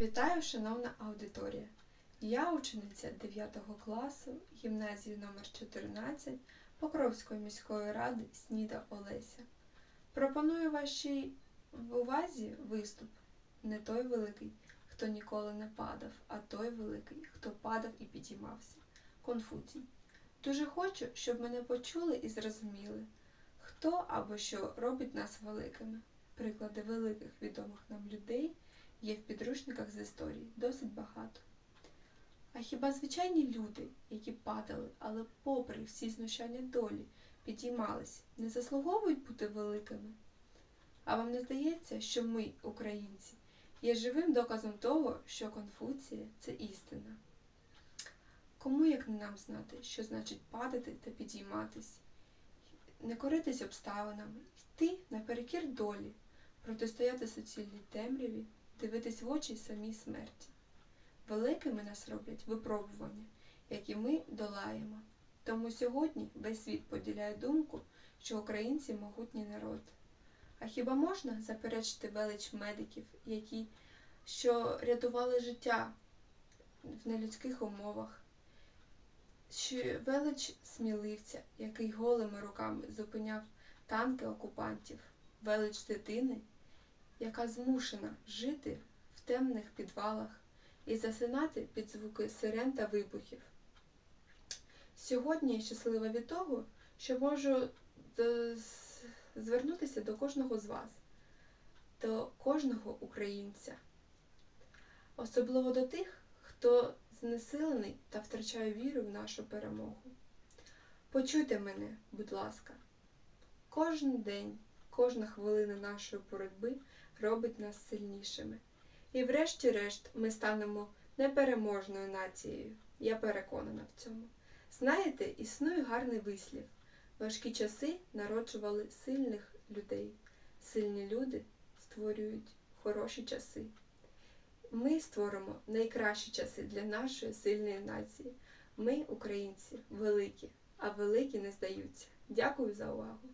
Вітаю, шановна аудиторія! Я учениця 9 класу гімназії номер 14 Покровської міської ради Сніда Олеся. Пропоную вашій увазі виступ не той великий, хто ніколи не падав, а той великий, хто падав і підіймався. Конфуцій. Дуже хочу, щоб мене почули і зрозуміли, хто або що робить нас великими. Приклади великих відомих нам людей є в підручниках з історії досить багато. А хіба звичайні люди, які падали, але попри всі знущання долі, підіймались, не заслуговують бути великими? А вам не здається, що ми, українці, є живим доказом того, що Конфуція це істина? Кому як не нам знати, що значить падати та підійматись, не коритись обставинами, йти наперекір долі, протистояти суцільній темряві, дивитись в очі самій смерті. Великими нас роблять випробування, які ми долаємо. Тому сьогодні весь світ поділяє думку, що українці могутній народ. А хіба можна заперечити велич медиків, які що рятували життя в нелюдських умовах? Чи велич сміливця, який голими руками зупиняв танки окупантів, велич дитини, яка змушена жити в темних підвалах і засинати під звуки сирен та вибухів. Сьогодні я щаслива від того, що можу е, звернутися до кожного з вас, до кожного українця, особливо до тих, хто знесилений та втрачає віру в нашу перемогу. Почуйте мене, будь ласка. Кожен день, кожна хвилина нашої боротьби робить нас сильнішими. І врешті-решт ми станемо непереможною нацією. Я переконана в цьому. Знаєте, існує гарний вислів. Важкі часи народжували сильних людей. Сильні люди створюють хороші часи. Ми створимо найкращі часи для нашої сильної нації. Ми, українці, великі, а великі не здаються. Дякую за увагу!